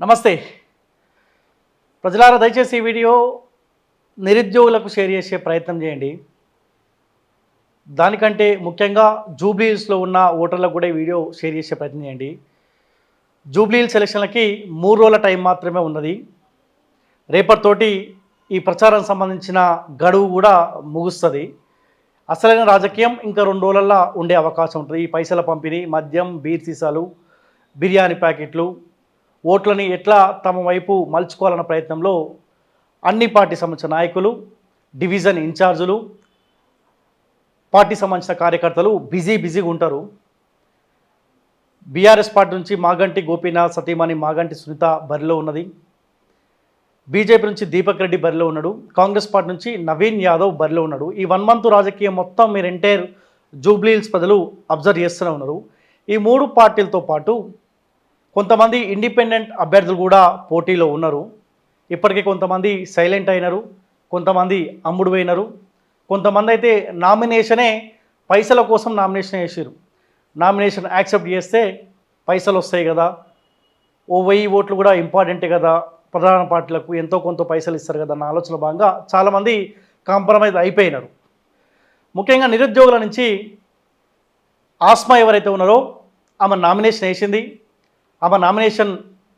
నమస్తే. ప్రజలారా దయచేసి ఈ వీడియో నిరుద్యోగులకు షేర్ చేసే ప్రయత్నం చేయండి. దానికంటే ముఖ్యంగా జూబ్లీహిల్స్లో ఉన్న ఓటర్లకు కూడా ఈ వీడియో షేర్ చేసే ప్రయత్నం చేయండి. జూబ్లీహిల్స్ ఎలక్షన్లకి మూడు రోజుల టైం మాత్రమే ఉన్నది. రేపటితోటి ఈ ప్రచారం సంబంధించిన గడువు కూడా ముగుస్తుంది. అసలైన రాజకీయం ఇంకా రెండు రోజులల్లో ఉండే అవకాశం ఉంటుంది. ఈ పైసల పంపిణీ మద్యం బీర్ సీసాలు బిర్యానీ ప్యాకెట్లు ఓట్లని ఎట్లా తమ వైపు మలుచుకోవాలన్న ప్రయత్నంలో అన్ని పార్టీ సంబంధించిన నాయకులు డివిజన్ ఇన్ఛార్జులు పార్టీ సంబంధించిన కార్యకర్తలు బిజీ బిజీగా ఉంటారు. బీఆర్ఎస్ పార్టీ నుంచి మాగంటి గోపీనాథ్ సతీమణి మాగంటి సునీత బరిలో ఉన్నది. బీజేపీ నుంచి దీపక్ రెడ్డి బరిలో ఉన్నాడు. కాంగ్రెస్ పార్టీ నుంచి నవీన్ యాదవ్ బరిలో ఉన్నాడు. ఈ వన్ మంత్ రాజకీయం మొత్తం మీరు ఎంటైర్ జూబ్లీహిల్స్ ప్రజలు అబ్జర్వ్ చేస్తూనే ఉన్నారు. ఈ మూడు పార్టీలతో పాటు కొంతమంది ఇండిపెండెంట్ అభ్యర్థులు కూడా పోటీలో ఉన్నారు. ఇప్పటికే కొంతమంది సైలెంట్ అయినారు. కొంతమంది అమ్ముడు పోయినారు. కొంతమంది అయితే నామినేషనే పైసల కోసం నామినేషన్ వేసారు నామినేషన్ యాక్సెప్ట్ చేస్తే పైసలు వస్తాయి కదా. ఓ వెయ్యి ఓట్లు కూడా ఇంపార్టెంటే కదా. ప్రధాన పార్టీలకు ఎంతో కొంత పైసలు ఇస్తారు కదా అన్న ఆలోచన భాగంగా చాలామంది కాంప్రమైజ్ అయిపోయినారు. ముఖ్యంగా నిరుద్యోగుల నుంచి ఆస్మా ఎవరైతే ఉన్నారో ఆమె నామినేషన్ వేసింది. ఆమె నామినేషన్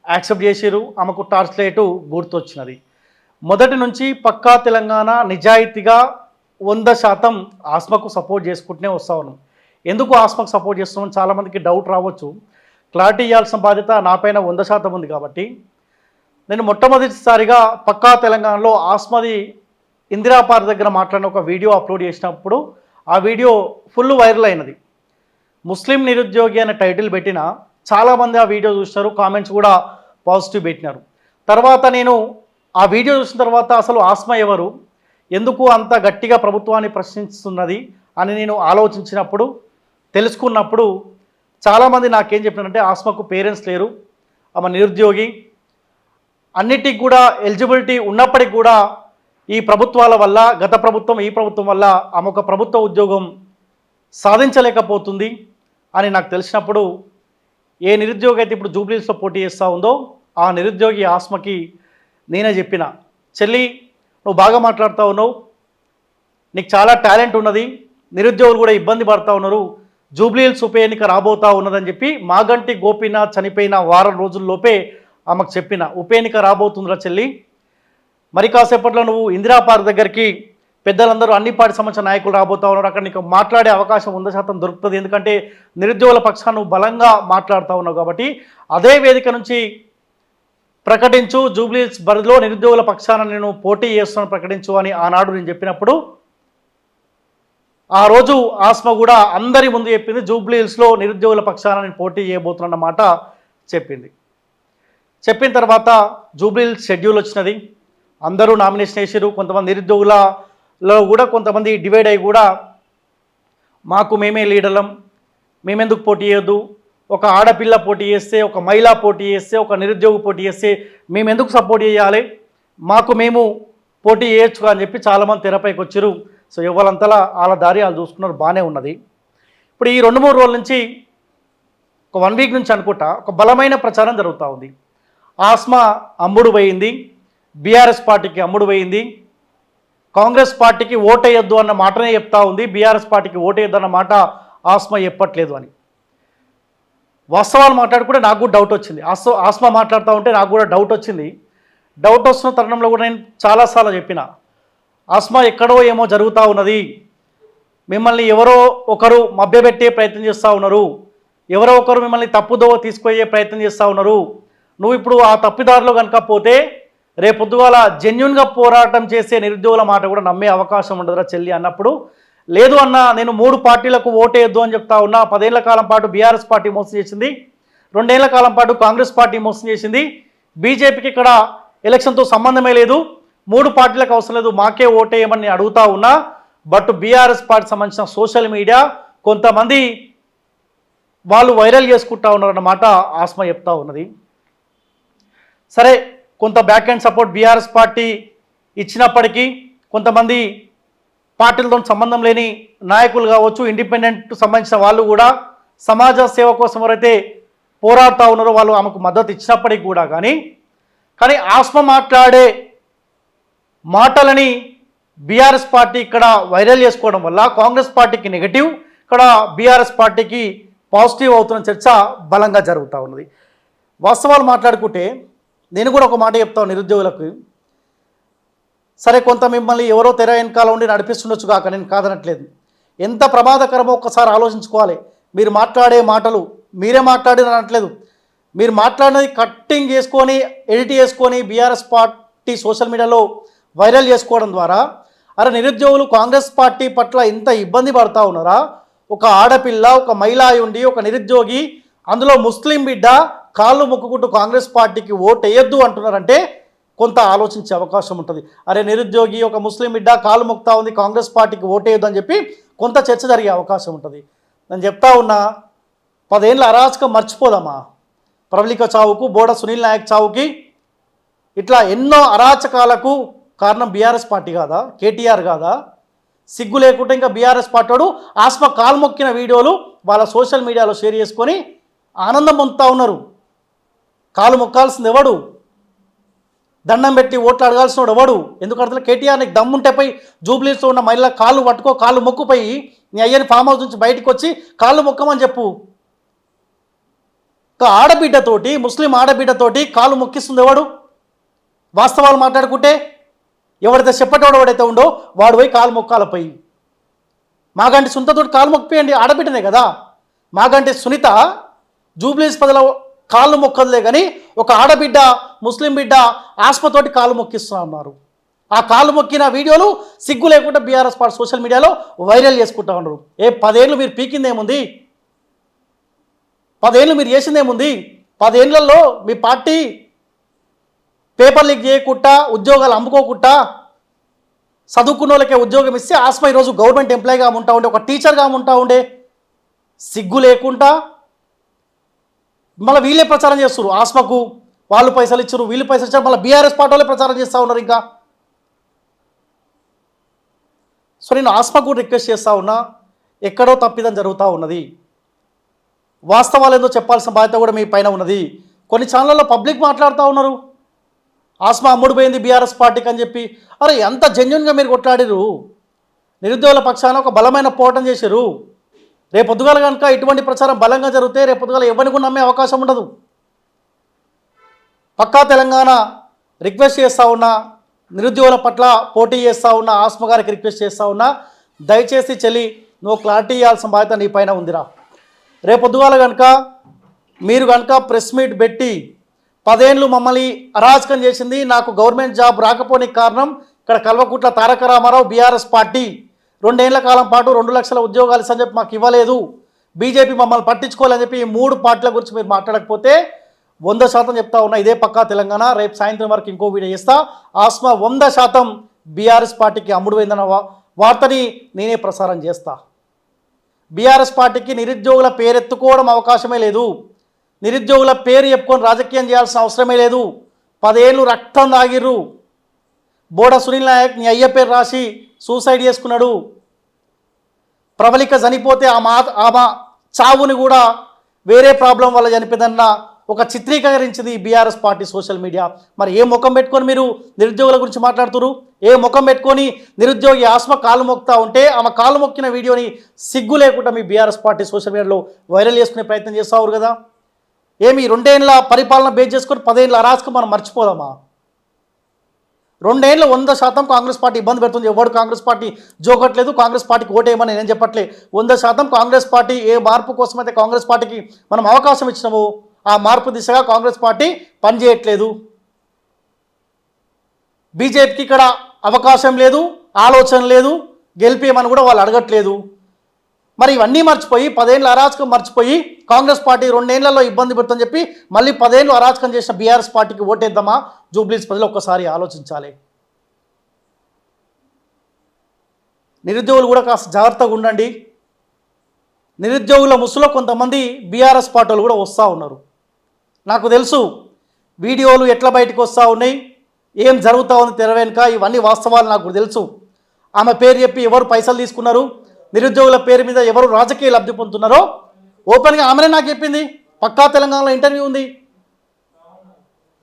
యాక్సెప్ట్ చేసిరు ఆమెకు టార్చ్ లైటు గుర్తొచ్చినది. మొదటి నుంచి పక్కా తెలంగాణ నిజాయితీగా వంద శాతం ఆస్మకు సపోర్ట్ చేసుకుంటూనే వస్తా ఉన్నాం. ఎందుకు ఆస్మకు సపోర్ట్ చేస్తున్నాం? చాలామందికి డౌట్ రావచ్చు. క్లారిటీ ఇవ్వాల్సిన బాధ్యత నాపైన వంద శాతం ఉంది కాబట్టి. నేను మొట్టమొదటిసారిగా పక్కా తెలంగాణలో ఆస్మది ఇందిరా పార్క్ దగ్గర మాట్లాడిన ఒక వీడియో అప్లోడ్ చేసినప్పుడు ఆ వీడియో ఫుల్ వైరల్ అయినది. ముస్లిం నిరుద్యోగి అనే టైటిల్ పెట్టిన చాలామంది ఆ వీడియో చూసినారు కామెంట్స్ కూడా పాజిటివ్ పెట్టినారు. తర్వాత నేను ఆ వీడియో చూసిన తర్వాత అసలు ఆస్మ ఎవరు ఎందుకు అంత గట్టిగా ప్రభుత్వాన్ని ప్రశ్నిస్తున్నది అని నేను ఆలోచించినప్పుడు తెలుసుకున్నప్పుడు చాలామంది నాకేం చెప్పినారంటే ఆస్మకు పేరెంట్స్ లేరు ఆమె నిరుద్యోగి. అన్నిటికి కూడా ఎలిజిబిలిటీ ఉన్నప్పటికీ కూడా ఈ ప్రభుత్వాల వల్ల గత ప్రభుత్వం ఈ ప్రభుత్వం వల్ల ఆమె ఒక ప్రభుత్వ ఉద్యోగం సాధించలేకపోతుంది అని నాకు తెలిసినప్పుడు ఏ నిరుద్యోగి అయితే ఇప్పుడు జూబ్లీస్లో పోటీ చేస్తూ ఉందో ఆ నిరుద్యోగి ఆస్మకి నేనే చెప్పిన చెల్లి నువ్వు బాగా మాట్లాడుతూ ఉన్నావు నీకు చాలా టాలెంట్ ఉన్నది నిరుద్యోగులు కూడా ఇబ్బంది పడుతూ ఉన్నారు జూబ్లీహిల్స్ ఉప ఎన్నిక రాబోతా ఉన్నదని చెప్పి మాగంటి గోపీనాథ్ చనిపోయిన వారం రోజుల్లోపే ఆమెకు చెప్పిన ఉప ఎన్నిక రాబోతుందిరా చెల్లి మరి కాసేపట్లో నువ్వు ఇందిరా పార్క్ దగ్గరికి పెద్దలందరూ అన్ని పార్టీ సంబంధించిన నాయకులు రాబోతా ఉన్నారు. అక్కడ నీకు మాట్లాడే అవకాశం వంద శాతం దొరుకుతుంది. ఎందుకంటే నిరుద్యోగుల పక్షాన్ని బలంగా మాట్లాడుతూ ఉన్నావు కాబట్టి అదే వేదిక నుంచి ప్రకటించు. జూబ్లీస్ బరిలో నిరుద్యోగుల పక్షాన నేను పోటీ చేస్తున్నాను ప్రకటించు అని ఆనాడు నేను చెప్పినప్పుడు ఆ రోజు ఆస్మ కూడా అందరి ముందు చెప్పింది. జూబ్లీహిల్స్లో నిరుద్యోగుల పక్షాన నేను పోటీ చేయబోతున్నమాట చెప్పింది. చెప్పిన తర్వాత జూబ్లీహిల్స్ షెడ్యూల్ వచ్చినది. అందరూ నామినేషన్ వేసారు కొంతమంది నిరుద్యోగుల లో కూడా కొంతమంది డివైడ్ అయ్యి కూడా మాకు మేమే లీడర్లం మేమెందుకు పోటీ చేయొద్దు? ఒక ఆడపిల్ల పోటీ చేస్తే ఒక మహిళ పోటీ చేస్తే ఒక నిరుద్యోగి పోటీ చేస్తే మేము ఎందుకు సపోర్ట్ చేయాలి? మాకు మేము పోటీ చేయొచ్చు అని చెప్పి చాలామంది తెరపైకి వచ్చారు. సో ఇవ్వాలంతలా వాళ్ళ దారి వాళ్ళు చూసుకున్నారు బాగానే ఉన్నది. ఇప్పుడు ఈ రెండు మూడు రోజుల నుంచి ఒక వన్ వీక్ నుంచి అనుకుంటా ఒక బలమైన ప్రచారం జరుగుతూ ఉంది. ఆస్మా అమ్ముడు పోయింది. బీఆర్ఎస్ పార్టీకి అమ్ముడు పోయింది. కాంగ్రెస్ పార్టీకి ఓటేయొద్దు అన్న మాటనే చెప్తా ఉంది. బీఆర్ఎస్ పార్టీకి ఓటేయొద్దు అన్న మాట ఆస్మా చెప్పట్లేదు అని. వాస్తవాలు మాట్లాడుకుంటే నాకు కూడా డౌట్ వచ్చింది. ఆస్మ ఆస్మా మాట్లాడుతూ ఉంటే నాకు కూడా డౌట్ వచ్చింది. డౌట్ వస్తున్న తరుణంలో కూడా నేను చాలాసార్లు చెప్పిన ఆస్మా ఎక్కడో ఏమో జరుగుతూ ఉన్నది. మిమ్మల్ని ఎవరో ఒకరు మభ్యపెట్టే ప్రయత్నం చేస్తూ ఉన్నారు. ఎవరో ఒకరు మిమ్మల్ని తప్పుదోవ తీసుకుపోయే ప్రయత్నం చేస్తూ ఉన్నారు. నువ్వు ఇప్పుడు ఆ తప్పిదారిలో కనుక పోతే రేపొద్దుగాల జెన్యున్గా పోరాటం చేసే నిరుద్యోగుల మాట కూడా నమ్మే అవకాశం ఉండదురా చెల్లి అన్నప్పుడు. లేదు అన్న నేను మూడు పార్టీలకు ఓటేయొద్దు అని చెప్తా ఉన్నా. పదేళ్ళ కాలం పాటు బీఆర్ఎస్ పార్టీ మోసం చేసింది. రెండేళ్ళ కాలం పాటు కాంగ్రెస్ పార్టీ మోసం చేసింది. బీజేపీకి ఇక్కడ ఎలక్షన్తో సంబంధమే లేదు. మూడు పార్టీలకు అవసరం లేదు. మాకే ఓటేయమని అడుగుతా ఉన్నా. బట్ బీఆర్ఎస్ పార్టీ సంబంధించిన సోషల్ మీడియా కొంతమంది వాళ్ళు వైరల్ చేసుకుంటా ఉన్నారన్నమాట ఆస్మ చెప్తా ఉన్నది. సరే కొంత back and support BRS party ఇచ్చినప్పటికీ కొంతమంది పార్టీలతో సంబంధం లేని నాయకులు కావచ్చు ఇండిపెండెంట్ సంబంధించిన వాళ్ళు కూడా సమాజ సేవ కోసం ఎవరైతే పోరాడుతూ ఉన్నారో వాళ్ళు ఆమెకు మద్దతు ఇచ్చినప్పటికీ కూడా కానీ కానీ ఆస్మ మాట్లాడే మాటలని బీఆర్ఎస్ పార్టీ ఇక్కడ వైరల్ చేసుకోవడం వల్ల కాంగ్రెస్ పార్టీకి నెగటివ్ ఇక్కడ బీఆర్ఎస్ పార్టీకి పాజిటివ్ అవుతున్న చర్చ బలంగా జరుగుతూ ఉన్నది. వాస్తవాలు మాట్లాడుకుంటే నేను కూడా ఒక మాట చెప్తాను నిరుద్యోగులకు. సరే కొంత మిమ్మల్ని ఎవరో తెర వెనకాల ఉండి నడిపిస్తుండొచ్చు కాక నేను కాదనట్లేదు. ఎంత ప్రమాదకరమో ఒక్కసారి ఆలోచించుకోవాలి. మీరు మాట్లాడే మాటలు మీరే మాట్లాడినట్లేదు మీరు మాట్లాడినది కట్టింగ్ చేసుకొని ఎడిట్ చేసుకొని బీఆర్ఎస్ పార్టీ సోషల్ మీడియాలో వైరల్ చేసుకోవడం ద్వారా అరే నిరుద్యోగులు కాంగ్రెస్ పార్టీ పట్ల ఇంత ఇబ్బంది పడతా ఉన్నారా? ఒక ఆడపిల్ల ఒక మహిళ ఉండి ఒక నిరుద్యోగి అందులో ముస్లిం బిడ్డ కాళ్ళు మొక్కుకుంటూ కాంగ్రెస్ పార్టీకి ఓటు వేయొద్దు అంటున్నారంటే కొంత ఆలోచించే అవకాశం ఉంటుంది. అరే నిరుద్యోగి ఒక ముస్లిం బిడ్డ కాలు మొక్తా ఉంది కాంగ్రెస్ పార్టీకి ఓటేయొద్దు అని చెప్పి కొంత చర్చ జరిగే అవకాశం ఉంటుంది. నేను చెప్తా ఉన్నా పదేళ్ళ అరాచకం మర్చిపోదామా? ప్రవళిక చావుకు బోడ సునీల్ నాయక్ చావుకి ఇట్లా ఎన్నో అరాచకాలకు కారణం బీఆర్ఎస్ పార్టీ కాదా? కేటీఆర్ కాదా? సిగ్గు లేకుండా ఇంకా బీఆర్ఎస్ పార్టీ వాడు ఆస్మ కాలు మొక్కిన వీడియోలు వాళ్ళ సోషల్ మీడియాలో షేర్ చేసుకొని ఆనందం పొందుతూ ఉన్నారు. కాలు మొక్కాల్సింది ఎవడు దండం పెట్టి ఓట్లు అడగాల్సిన వాడు ఎవడు ఎందుకంటే కేటీఆర్ నీకు దమ్ముంటే పోయి జూబ్లీస్లో ఉన్న మహిళ కాళ్ళు పట్టుకో కాళ్ళు మొక్కుపోయి నీ అయ్యని ఫామ్ హౌస్ నుంచి బయటకు వచ్చి కాళ్ళు మొక్కమని చెప్పు. ఒక ఆడబిడ్డతోటి ముస్లిం ఆడబిడ్డతోటి కాలు మొక్కిస్తుంది ఎవడు వాస్తవాలు మాట్లాడుకుంటే ఎవడైతే చెప్పటోడు ఎవడైతే ఉండో వాడు పోయి కాలు మొక్కాలపై మాగంటి సునీతతోటి కాలు మొక్కిపోయండి ఆడబిడ్డనే కదా. మాగంటి సునీత జూబ్లీస్ పదలో కాళ్ళు మొక్కదులే కానీ ఒక ఆడబిడ్డ ముస్లిం బిడ్డ ఆస్మతోటి కాళ్ళు మొక్కిస్తున్నా ఉన్నారు ఆ కాళ్ళు మొక్కిన వీడియోలు సిగ్గు లేకుండా బీఆర్ఎస్ పార్టీ సోషల్ మీడియాలో వైరల్ చేసుకుంటా ఉన్నారు. ఏ పదేళ్ళు మీరు పీకిందేముంది? పదేళ్ళు మీరు చేసిందేముంది? పదేళ్ళలో మీ పార్టీ పేపర్ లీక్ చేయకుండా ఉద్యోగాలు అమ్ముకోకుండా చదువుకున్న వాళ్ళకే ఉద్యోగం ఇస్తే ఆస్మా ఈరోజు గవర్నమెంట్ ఎంప్లాయీగా ఉంటా ఉండే ఒక టీచర్గా ఉంటా ఉండే. సిగ్గు లేకుండా మళ్ళీ వీళ్ళే ప్రచారం చేస్తున్నారు. ఆస్మకు వాళ్ళు పైసలు ఇచ్చారు వీళ్ళు పైసలు ఇచ్చారు మళ్ళీ బీఆర్ఎస్ పార్టీ వాళ్ళే ప్రచారం చేస్తూ ఉన్నారు ఇంకా. సో నేను ఆస్మకు రిక్వెస్ట్ చేస్తూ ఉన్నా ఎక్కడో తప్పిదం జరుగుతూ ఉన్నది. వాస్తవాలు ఏందో చెప్పాల్సిన బాధ్యత కూడా మీ పైన ఉన్నది. కొన్ని ఛానళ్ళలో పబ్లిక్ మాట్లాడుతూ ఉన్నారు. ఆస్మా అమ్ముడు పోయింది బీఆర్ఎస్ పార్టీకి అని చెప్పి అరే ఎంత జెన్యున్గా మీరు కొట్లాడిరు నిరుద్యోగుల పక్షాన ఒక బలమైన పోరాటం చేశారు రేపు పొద్దుగాల కనుక ఇటువంటి ప్రచారం బలంగా జరిగితే రేపు ఎవరిని కూడా నమ్మే అవకాశం ఉండదు. పక్కా తెలంగాణ రిక్వెస్ట్ చేస్తూ ఉన్నా నిరుద్యోగుల పట్ల పోటీ చేస్తూ ఉన్న ఆస్మ గారికి రిక్వెస్ట్ చేస్తూ ఉన్నా దయచేసి చెల్లి నువ్వు క్లారిటీ ఇవ్వాల్సిన బాధ్యత నీ పైన ఉందిరా. రేపు పొద్దుగాల కనుక మీరు కనుక ప్రెస్ మీట్ పెట్టి పదేళ్ళు మమ్మల్ని అరాచకం చేసింది నాకు గవర్నమెంట్ జాబ్ రాకపోనికి కారణం ఇక్కడ కల్వకుట్ల తారక రామారావు బీఆర్ఎస్ పార్టీ రెండేళ్ళ కాలం పాటు రెండు లక్షల ఉద్యోగాలు ఇస్తా చెప్పి మాకు ఇవ్వలేదు. బీజేపీ మమ్మల్ని పట్టించుకోవాలని చెప్పి ఈ మూడు పార్టీల గురించి మీరు మాట్లాడకపోతే వంద శాతం చెప్తా ఉన్నా ఇదే పక్కా తెలంగాణ. రేపు సాయంత్రం వరకు ఇంకో వీడియో చేస్తా. ఆస్మా వంద శాతం బీఆర్ఎస్ పార్టీకి అమ్ముడుపోయిందన్న వార్తని నేనే ప్రసారం చేస్తా. బీఆర్ఎస్ పార్టీకి నిరుద్యోగుల పేరెత్తుకోవడం అవకాశమే లేదు. నిరుద్యోగుల పేరు చెప్పుకొని రాజకీయం చేయాల్సిన అవసరమే లేదు. పదేళ్ళు రక్తం తాగిర్రు. బోడ సునీల్ నాయక్ నీ అయ్య పేరు రాసి సూసైడ్ చేసుకున్నాడు. ప్రబలిక చనిపోతే ఆ మా ఆమె చావుని కూడా వేరే ప్రాబ్లం వల్ల చనిపోయిందన్న ఒక చిత్రీకరించింది బీఆర్ఎస్ పార్టీ సోషల్ మీడియా. మరి ఏ ముఖం పెట్టుకొని మీరు నిరుద్యోగుల గురించి మాట్లాడుతున్నారు ఏ ముఖం పెట్టుకొని నిరుద్యోగి ఆస్మ కాలు మొక్తా ఉంటే ఆమె కాలు మొక్కిన వీడియోని సిగ్గు లేకుండా మీ బీఆర్ఎస్ పార్టీ సోషల్ మీడియాలో వైరల్ చేసుకునే ప్రయత్నం చేస్తావు కదా. ఏమి రెండేళ్ళ పరిపాలన బేస్ చేసుకొని పదేళ్ళ అరాచకం మనం మర్చిపోదామా? రెండేళ్ళు వంద శాతం కాంగ్రెస్ పార్టీ ఇబ్బంది పెడుతుంది. ఎవడు కాంగ్రెస్ పార్టీ జోగట్లేదు కాంగ్రెస్ పార్టీకి ఓటేయమని నేను చెప్పట్లే. వంద శాతం కాంగ్రెస్ పార్టీ ఏ మార్పు కోసమైతే కాంగ్రెస్ పార్టీకి మనం అవకాశం ఇచ్చినామో ఆ మార్పు దిశగా కాంగ్రెస్ పార్టీ పనిచేయట్లేదు. బీజేపీకి ఇక్కడ అవకాశం లేదు ఆలోచన లేదు గెలిపేయమని కూడా వాళ్ళు అడగట్లేదు. మరి ఇవన్నీ మర్చిపోయి పదేళ్ళు అరాచకం మర్చిపోయి కాంగ్రెస్ పార్టీ రెండేళ్ళలో ఇబ్బంది పెడుతుందని చెప్పి మళ్ళీ పదేళ్ళు అరాచకం చేసిన బీఆర్ఎస్ పార్టీకి ఓటేద్దామా? జూబ్లీస్ ప్రజలు ఒక్కసారి ఆలోచించాలి. నిరుద్యోగులు కూడా కాస్త జాగ్రత్తగా ఉండండి. నిరుద్యోగుల ముసులో కొంతమంది బీఆర్ఎస్ పార్టీలు కూడా వస్తూ ఉన్నారు. నాకు తెలుసు వీడియోలు ఎట్లా బయటకు వస్తూ ఉన్నాయి ఏం జరుగుతూ ఉంది తెర వెనుక ఇవన్నీ వాస్తవాలు నాకు తెలుసు. ఆమె పేరు చెప్పి ఎవరు పైసలు తీసుకున్నారు? నిరుద్యోగుల పేరు మీద ఎవరు రాజకీయ లబ్ధి పొందుతున్నారో ఓపెన్గా ఆమెనే నాకు చెప్పింది. పక్కా తెలంగాణలో ఇంటర్వ్యూ ఉంది.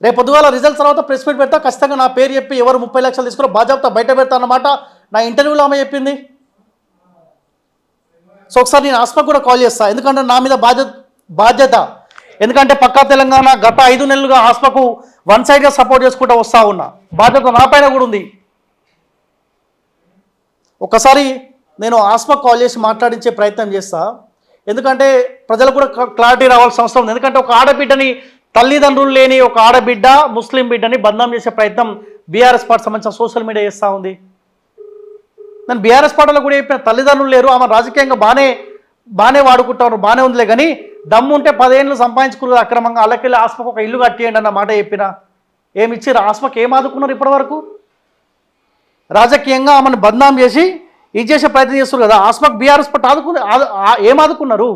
రేపు పొద్దుగాల రిజల్ట్స్ తర్వాత ప్రెస్ మీట్ పెడతా. ఖచ్చితంగా నా పేరు చెప్పి ఎవరు ముప్పై లక్షలు తీసుకురా బాధ్యత బయట పెడతా అన్నమాట. నా ఇంటర్వ్యూలో ఆమె చెప్పింది. సో ఒకసారి నేను ఆస్మకు కూడా కాల్ చేస్తాను ఎందుకంటే నా మీద బాధ్యత బాధ్యత. ఎందుకంటే పక్కా తెలంగాణ గత ఐదు నెలలుగా ఆస్మకు వన్ సైడ్గా సపోర్ట్ చేసుకుంటూ వస్తా ఉన్నా. బాధ్యత నా పైన కూడా ఉంది. ఒకసారి నేను ఆస్మకు కాల్ చేసి మాట్లాడించే ప్రయత్నం చేస్తాను ఎందుకంటే ప్రజలకు కూడా క్లారిటీ రావాల్సిన అవసరం ఉంది. ఎందుకంటే ఒక ఆడబిడ్డని తల్లిదండ్రులు లేని ఒక ఆడబిడ్డ ముస్లిం బిడ్డని బంధం చేసే ప్రయత్నం బీఆర్ఎస్ పార్టీ సంబంధించిన సోషల్ మీడియా చేస్తూ ఉంది. నేను బీఆర్ఎస్ పార్టీలో కూడా చెప్పిన తల్లిదండ్రులు లేరు ఆమె రాజకీయంగా బాగానే బాగానే వాడుకుంటారు బాగానే ఉందిలే కానీ దమ్ము ఉంటే పదేళ్ళు సంపాదించుకున్నారు అక్రమంగా అలాకెళ్ళి ఆస్మకు ఒక ఇల్లు కట్టేయండి అన్న మాట చెప్పిన. ఏమి ఇచ్చారు ఆస్మకు ఏం ఆదుకున్నారు ఇప్పటివరకు? రాజకీయంగా ఆమెను బద్నాం చేసి ఇది చేసే ప్రయత్నం చేస్తారు కదా. ఆస్మకు బీఆర్ఎస్ పార్టీ ఆదుకునే ఏం ఆదుకున్నారు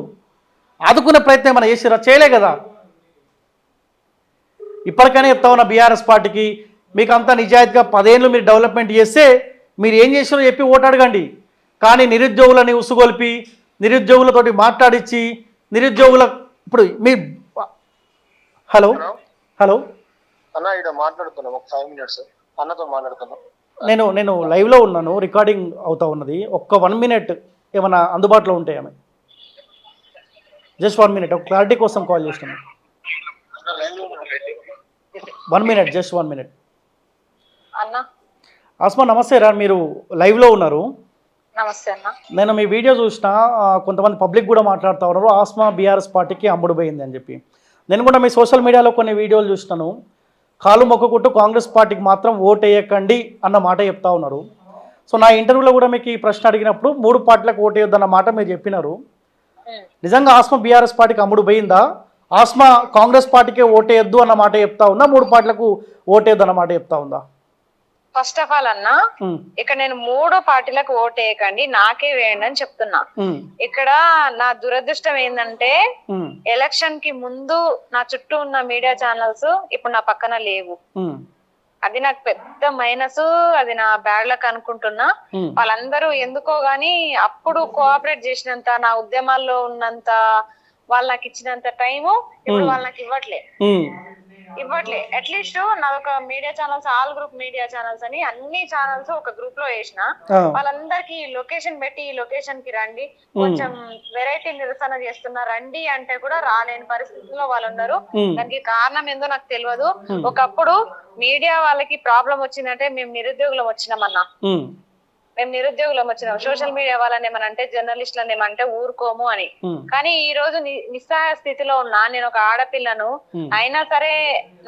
ఆదుకునే ప్రయత్నం ఏమైనా చేసిరా చేయలే కదా. ఇప్పటికైనా చెప్తా ఉన్న బీఆర్ఎస్ పార్టీకి మీకు అంతా నిజాయితీగా పదేళ్ళు మీరు డెవలప్మెంట్ చేస్తే మీరు ఏం చేసారో చెప్పి ఓటు అడగండి. కానీ నిరుద్యోగులని ఉసుగొల్పి నిరుద్యోగులతోటి మాట్లాడించి నిరుద్యోగుల ఇప్పుడు మీ హలో? హలో? అన్న ఇక్కడ మాట్లాడుతున్నాం ఒక ఫైవ్ మినిట్స్. అన్నతో మాట్లాడుతున్నాం. నేను నేను లైవ్లో ఉన్నాను రికార్డింగ్ అవుతా ఉన్నది. ఒక్క వన్ మినిట్ ఏమైనా అందుబాటులో ఉంటాయి ఆమె. జస్ట్ వన్ మినిట్ ఒక క్లారిటీ కోసం కాల్ చేస్తున్నాను. One minute just one minute. అన్న. ఆస్మా నమస్తే రా మీరు లైవ్లో ఉన్నారు. నేను మీ వీడియో చూసిన కొంతమంది పబ్లిక్ కూడా మాట్లాడుతూ ఉన్నారు. ఆస్మా బీఆర్ఎస్ పార్టీకి అమ్ముడు పోయింది అని చెప్పి. నేను కూడా మీ సోషల్ మీడియాలో కొన్ని వీడియోలు చూసినాను. కాలు మొక్కుకుంటూ కాంగ్రెస్ పార్టీకి మాత్రం ఓటేయకండి అన్న మాట చెప్తా ఉన్నారు. సో నా ఇంటర్వ్యూలో కూడా మీకు ఈ ప్రశ్న అడిగినప్పుడు మూడు పార్టీలకు ఓటేయొద్దన్న మాట మీరు చెప్పినారు. నిజంగా ఆస్మా బీఆర్ఎస్ పార్టీకి అమ్ముడు పోయిందా? ఆస్మా కాంగ్రెస్ పార్టీకే ఓటేయొద్దు అన్న మాట చెప్తా ఉందా? మూడు పార్టీలకు ఓటేయద్దు అన్న మాట చెప్తా ఉందా? ఫస్ట్ ఆఫ్ ఆల్ అన్న ఇక్కడ నేను మూడు పార్టీలకు ఓటు వేయకండి నాకే వేయండి అని చెప్తున్నా. ఇక్కడ నా దురదృష్టం ఏంటంటే ఎలక్షన్కి ముందు నా చుట్టూ ఉన్న మీడియా ఛానల్స్ ఇప్పుడు నా పక్కన లేవు. అది నాకు పెద్ద మైనస్ అది నా బ్యాడ్ లక్ అనుకుంటున్నా. వాళ్ళందరూ ఎందుకో గాని అప్పుడు కోఆపరేట్ చేసినంత నా ఉద్యమాల్లో ఉన్నంత వాళ్ళు నాకు ఇచ్చినంత టైము ఇప్పుడు వాళ్ళు నాకు ఇవ్వట్లే. ఇవ్వట్లే. అట్లీస్ట్ నాదొక media channels all group media channels అని అన్ని ఛానల్స్ ఒక గ్రూప్లో వేసిన. వాళ్ళందరికి లొకేషన్ పెట్టి ఈ లొకేషన్కి రండి. కొంచెం వెరైటీ నిరసన చేస్తున్నా రండి అంటే కూడా రాలేని పరిస్థితుల్లో వాళ్ళు ఉన్నారు దానికి కారణం ఏందో నాకు తెలియదు. ఒకప్పుడు మీడియా వాళ్ళకి ప్రాబ్లం వచ్చిందంటే మేము నిరుద్యోగులం వచ్చినామన్నా. మేము నిరుద్యోగులం వచ్చినాం సోషల్ మీడియా వాళ్ళని ఏమనంటే జర్నలిస్టులను ఏమంటే ఊరుకోము అని. కానీ ఈ రోజు నిస్సహాయ స్థితిలో ఉన్నా నేను ఒక ఆడపిల్లను. అయినా సరే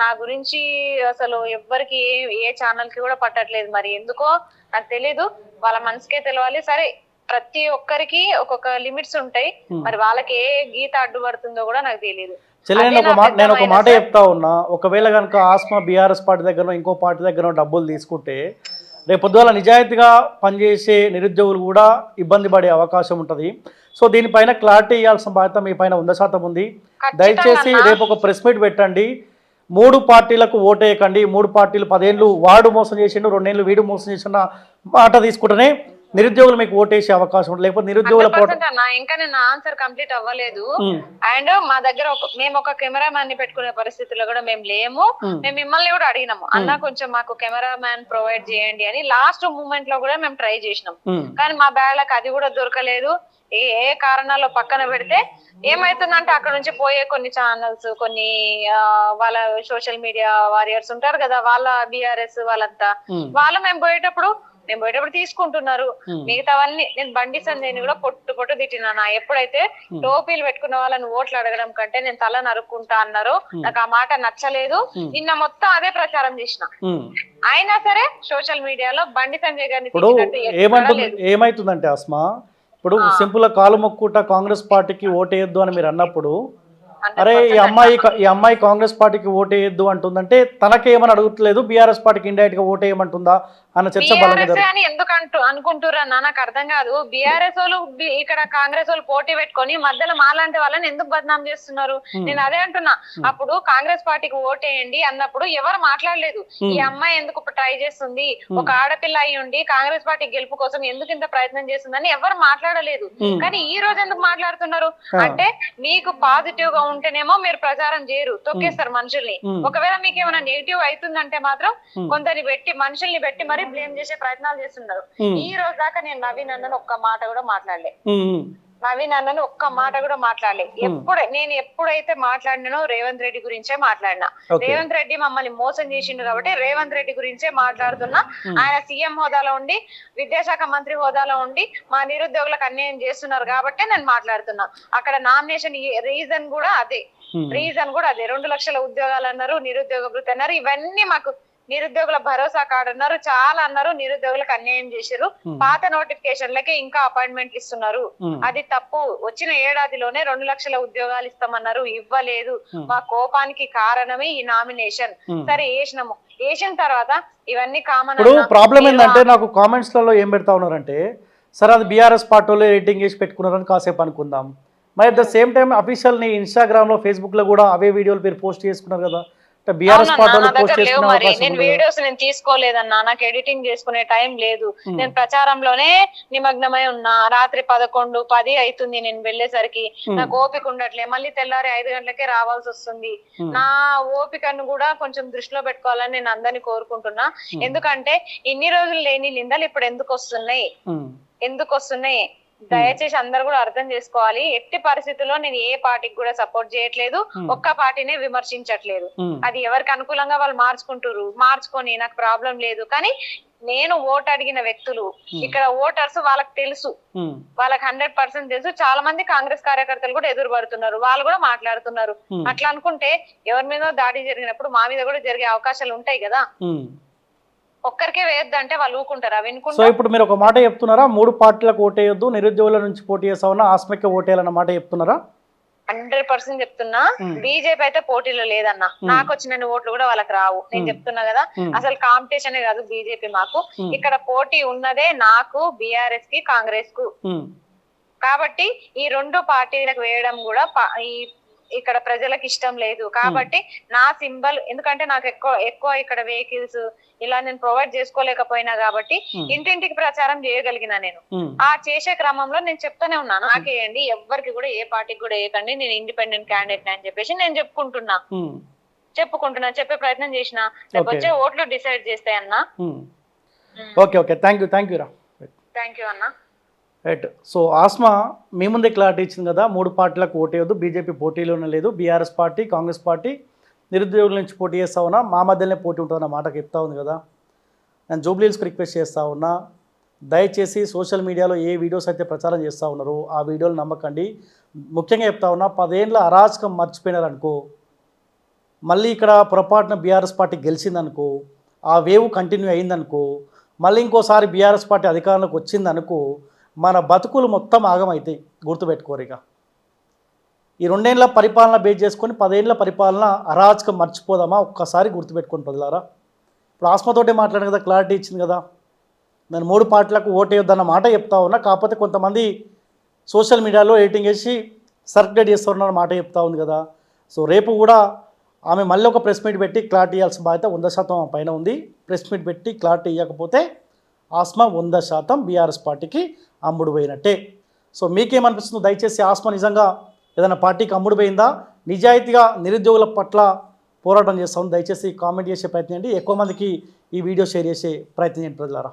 నా గురించి అసలు ఎవ్వరికి ఏ ఛానల్కి కూడా పట్టట్లేదు మరి. ఎందుకో నాకు తెలీదు వాళ్ళ మనసుకే తెలవాలి. సరే ప్రతి ఒక్కరికి ఒక్కొక్క లిమిట్స్ ఉంటాయి. మరి వాళ్ళకి ఏ గీత అడ్డుపడుతుందో కూడా నాకు తెలియదు నేను ఒక మాట పెద్ద నేను ఒక మాట మైనస్. చెప్తా ఉన్నా. ఒకవేళ కనుక ఆస్మా బీఆర్ఎస్ పార్టీ దగ్గర ఇంకో పార్టీ దగ్గర డబ్బులు తీసుకుంటే రేపు పొద్దుగాల నిజాయితీగా పనిచేసే నిరుద్యోగులు కూడా ఇబ్బంది పడే అవకాశం ఉంటుంది. సో దీనిపైన క్లారిటీ ఇవ్వాల్సిన బాధ్యత మీ పైన వంద శాతం ఉంది. దయచేసి. రేపు ఒక ప్రెస్ మీట్ పెట్టండి. మూడు పార్టీలకు ఓటేయకండి. మూడు పార్టీలు పదేళ్ళు వాడు మోసం చేసిండు రెండేళ్ళు వీడు మోసం చేసిన మాట తీసుకుంటేనే నిరుద్యోగులు మీకు ఓటేసే అవకాశం ఉంటుంది. లేకపోతే నిరుద్యోగుల పోట 100% అన్నా ఇంకా నేను ఆన్సర్ కంప్లీట్ అవ్వలేదు. అండ్ మా దగ్గర ఒక మేము ఒక కెమెరామ్యాన్ని పెట్టుకునే పరిస్థితిలో కూడా మేము లేము. మేము మిమ్మల్ని కూడా అడిగినాము. అన్న కొంచెం మాకు కెమెరామ్యాన్ ప్రొవైడ్ చేయండి అని లాస్ట్ మూమెంట్లో కూడా మేము ట్రై చేసినాం. కానీ మా బ్యాగ్లకు అది కూడా దొరకలేదు. ఏ కారణాల్లో పక్కన పెడితే ఏమైతుందంటే అక్కడ నుంచి పోయే కొన్ని ఛానల్స్ కొన్ని వాళ్ళ సోషల్ మీడియా వారియర్స్ ఉంటారు కదా వాళ్ళ బిఆర్ఎస్ వాళ్ళంతా. వాళ్ళు మేము పోయేటప్పుడు మేము పోయేటప్పుడు తీసుకుంటున్నారు. Hmm. మిగతావన్నీ నేను బండి సంజయ్ని కూడా పొట్టు పొట్టు తిట్టినా నా ఎప్పుడైతే టోపీలు పెట్టుకున్న వాళ్ళని ఓట్లు అడగడం కంటే నేను తల నరుక్కుంటా అన్నారో నాకు ఆ మాట నచ్చలేదు. నిన్న మొత్తం అదే ప్రచారం చేసిన. అయినా సరే సోషల్ మీడియాలో బండి సంజయ్ గారిని. ఏమైతుందంటే అస్మా ఇప్పుడు సింపుల్ కాలు మొక్కుట కాంగ్రెస్ పార్టీకి ఓటేయద్దు అని మీరు అన్నప్పుడు అరే ఈ అమ్మాయి ఈ అమ్మాయి కాంగ్రెస్ పార్టీకి ఓటేయద్దు అంటుందంటే తనకేమని అడుగుతలేదు? బీఆర్ఎస్ పార్టీకి ఇండైరెక్ట్గా ఓటేయమంటుందా? అన్న చర్చ బలంగా బీఆర్ఎస్ జరుగుతుంది అని ఎందుకు అంటూ అనుకుంటున్నా నాకు అర్థం కాదు. బీఆర్ఎస్ వాళ్ళు ఇక్కడ కాంగ్రెస్ వాళ్ళు పోటీ పెట్టుకొని మధ్యలో మాలాంటి వాళ్ళని ఎందుకు బదనాం చేస్తున్నారు? నేను అదే అంటున్నా. అప్పుడు కాంగ్రెస్ పార్టీకి ఓటేయండి అన్నప్పుడు ఎవరు మాట్లాడలేదు. ఈ అమ్మాయి ఎందుకు ట్రై చేస్తుంది? ఒక ఆడపిల్ల అయి ఉండి కాంగ్రెస్ పార్టీ గెలుపు కోసం ఎందుకు ఇంత ప్రయత్నం చేస్తుందని ఎవరు మాట్లాడలేదు. కానీ ఈ రోజు ఎందుకు మాట్లాడుతున్నారు? అంటే మీకు పాజిటివ్గా ఉంటేనేమో మీరు ప్రచారం చేయరు. తొక్కేస్తారు మనుషుల్ని. ఒకవేళ మీకు ఏమైనా నెగిటివ్ అవుతుందంటే మాత్రం. కొందరిని పెట్టి మనుషుల్ని పెట్టి మరీ బ్లేమ్ చేసే ప్రయత్నాలు చేస్తున్నారు. ఈ రోజు దాకా నేను నవీన్ అన్నను ఒక్క మాట కూడా మాట్లాడలే. నవీన్ అన్నను ఒక్క మాట కూడా మాట్లాడలే. ఎప్పుడు నేను ఎప్పుడైతే మాట్లాడినానో రేవంత్ రెడ్డి గురించే మాట్లాడినా. రేవంత్ రెడ్డి మమ్మల్ని మోసం చేసిండు కాబట్టి రేవంత్ రెడ్డి గురించే మాట్లాడుతున్నా. ఆయన సీఎం హోదాలో ఉండి విద్యాశాఖ మంత్రి హోదాలో ఉండి మా నిరుద్యోగులకు అన్యాయం చేస్తున్నారు కాబట్టి నేను మాట్లాడుతున్నా. అక్కడ నామినేషన్ రీజన్ కూడా అదే. రీజన్ కూడా అదే. రెండు లక్షల ఉద్యోగాలు అన్నారు నిరుద్యోగ భృతి అన్నారు. ఇవన్నీ మాకు నిరుద్యోగుల భరోసా కార్డు అన్నారు. చాలా అన్నారు నిరుద్యోగులకు అన్యాయం చేశారు. పాత నోటిఫికేషన్లకి ఇంకా అపాయింట్మెంట్లు ఇస్తున్నారు. అది తప్పు. వచ్చిన ఏడాదిలోనే రెండు లక్షల ఉద్యోగాలు ఇస్తామన్నారు. ఇవ్వలేదు. మా కోపానికి కారణమే ఈ నామినేషన్. సరే వేసినాము వేసిన తర్వాత ఇవన్నీ కామన్ ఇప్పుడు ప్రాబ్లం ఏంటంటే నాకు కామెంట్స్లలో ఏం పెడతా ఉన్నారంటే సరే అది బీఆర్ఎస్ పార్టీలో రేటింగ్ వేసి పెట్టుకున్నారని కాసేపు అనుకుందాం. మరి అట్ ద సేమ్ టైం అఫీషియల్ని ఇన్స్టాగ్రామ్లో ఫేస్బుక్లో కూడా అవే వీడియోలు మీరు పోస్ట్ చేసుకున్నారు కదా. నేను. వీడియోస్ నేను తీసుకోలేదన్నా. నాకు ఎడిటింగ్ చేసుకునే టైం లేదు. Hmm. నేను ప్రచారంలోనే నిమగ్నమై ఉన్నా. రాత్రి పదకొండు పది అవుతుంది నేను వెళ్ళేసరికి. Hmm. నాకు ఓపిక ఉండట్లే. మళ్ళీ తెల్లారి ఐదు గంటలకే రావాల్సి వస్తుంది. Hmm. నా ఓపికను కూడా కొంచెం దృష్టిలో పెట్టుకోవాలని నేను అందరినీ కోరుకుంటున్నా. ఎందుకంటే ఇన్ని రోజులు లేని నిందలు ఇప్పుడు ఎందుకు వస్తున్నాయి? ఎందుకు వస్తున్నాయి? దయచేసి అందరు కూడా అర్థం చేసుకోవాలి. ఎట్టి పరిస్థితుల్లో నేను ఏ పార్టీకి కూడా సపోర్ట్ చేయట్లేదు. Hmm. ఒక్క పార్టీనే విమర్శించట్లేదు. ఉమ్, అది ఎవరికి అనుకూలంగా వాళ్ళు మార్చుకుంటారు మార్చుకొని నాకు ప్రాబ్లం లేదు. కానీ నేను ఓటు అడిగిన వ్యక్తులు ఇక్కడ ఓటర్స్ వాళ్ళకి తెలుసు. వాళ్ళకి హండ్రెడ్ పర్సెంట్ తెలుసు. చాలా మంది కాంగ్రెస్ కార్యకర్తలు కూడా ఎదురు పడుతున్నారు వాళ్ళు కూడా మాట్లాడుతున్నారు. Hmm. అట్లా అనుకుంటే ఎవరి మీద దాడి జరిగినప్పుడు మా మీద కూడా జరిగే అవకాశాలు ఉంటాయి కదా. ఒక్కరికే వేయొద్దు అంటే వాళ్ళు ఊకుంటారా సో వినుకుంటా ఇప్పుడు మీరు ఒక మాట చెప్తున్నారా? మూడు పార్టీలకు ఓటేయొద్దు నిరుద్యోగుల నుంచి పోటీ చేస్తామన్నా ఆస్మకి ఓటేయాలన్న మాట చెప్తున్నారా? హండ్రెడ్ పర్సెంట్ చెప్తున్నా. బీజేపీ అయితే పోటీలో లేదన్నా. నాకు వచ్చిన ఓట్లు కూడా వాళ్ళకి రావు. నేను. చెప్తున్నా కదా. అసలు కాంపిటీషన్ కాదు బీజేపీ మాకు. ఇక్కడ పోటీ ఉన్నదే నాకు బీఆర్ఎస్కి కాంగ్రెస్కు కాబట్టి ఈ రెండు పార్టీలకు వేయడం కూడా ఈ ఇక్కడ ప్రజలకు ఇష్టం లేదు. కాబట్టి నా సింబల్ ఎందుకంటే నాకు ఎక్కువ ఎక్కువ ఇక్కడ వెహికల్స్ ఇలా నేను ప్రొవైడ్ చేసుకోలేకపోయినా కాబట్టి Hmm. ఇంటింటికి ప్రచారం చేయగలిగిన నేను. ఉమ్, ఆ చేసే క్రమంలో నేను చెప్తానే ఉన్నాను నాకేయండి ఎవ్వరికి కూడా ఏ పార్టీకి కూడా వేయకండి. నేను ఇండిపెండెంట్ క్యాండిడేట్ అని చెప్పేసి నేను చెప్పుకుంటున్నా. చెప్పుకుంటున్నా చెప్పే ప్రయత్నం చేసిన. వచ్చే ఓట్లు decide చేస్తాయన్నా. Okay okay thank you thank you రా థ్యాంక్ యూ అన్నా. రైట్ సో ఆస్మా మీ ముందే క్లారిటీ ఇచ్చింది కదా మూడు పార్టీలకు ఓటేయొద్దు బీజేపీ పోటీలోనే లేదు బీఆర్ఎస్ పార్టీ కాంగ్రెస్ పార్టీ. నిరుద్యోగుల నుంచి పోటీ చేస్తా ఉన్నా మా మధ్యలోనే పోటీ ఉంటుందన్న మాట చెప్తా ఉంది కదా. నేను జూబ్లీస్కి రిక్వెస్ట్ చేస్తా ఉన్నా దయచేసి సోషల్ మీడియాలో ఏ వీడియోస్ అయితే ప్రచారం చేస్తూ ఉన్నారో ఆ వీడియోలు నమ్మకండి. ముఖ్యంగా చెప్తా ఉన్నా పదేళ్ళ అరాచకం మర్చిపోయినారనుకో మళ్ళీ ఇక్కడ పొరపాటున బీఆర్ఎస్ పార్టీ గెలిచిందనుకో ఆ వేవ్ కంటిన్యూ అయిందనుకో మళ్ళీ ఇంకోసారి బీఆర్ఎస్ పార్టీ అధికారంలోకి వచ్చిందనుకో మన బతుకులు మొత్తం ఆగమవుతాయి గుర్తుపెట్టుకోరిక ఇక. ఈ రెండేళ్ళ పరిపాలన బేస్ చేసుకొని పదేళ్ళ పరిపాలన అరాచకం మర్చిపోదామా? ఒక్కసారి గుర్తుపెట్టుకొని పదిలారా ఇప్పుడు ఆస్మతోటే మాట్లాడాను కదా క్లారిటీ ఇచ్చింది కదా. నేను మూడు పార్టీలకు ఓటేయొద్దన్న మాట చెప్తా ఉన్నా కాకపోతే కొంతమంది సోషల్ మీడియాలో ఎడిటింగ్ చేసి సర్క్యులేట్ చేస్తారన్న మాట చెప్తా ఉంది కదా. సో రేపు కూడా ఆమె మళ్ళీ ఒక ప్రెస్ మీట్ పెట్టి క్లారిటీ ఇవ్వాల్సిన బాధ్యత వంద శాతం పైన ఉంది. ప్రెస్ మీట్ పెట్టి క్లారిటీ ఇవ్వకపోతే ఆస్మా వంద శాతం బీఆర్ఎస్ పార్టీకి అమ్ముడు పోయినట్టే. సో మీకేమనిపిస్తుందో? దయచేసి ఆస్మ నిజంగా ఏదైనా పార్టీకి అమ్ముడు పోయిందా? నిజాయితీగా నిరుద్యోగుల పట్ల పోరాటం చేస్తాం దయచేసి కామెంట్ చేసే ప్రయత్నం చేయండి. ఎక్కువ మందికి ఈ వీడియో షేర్ చేసే ప్రయత్నం చేయండి ప్రజలారా.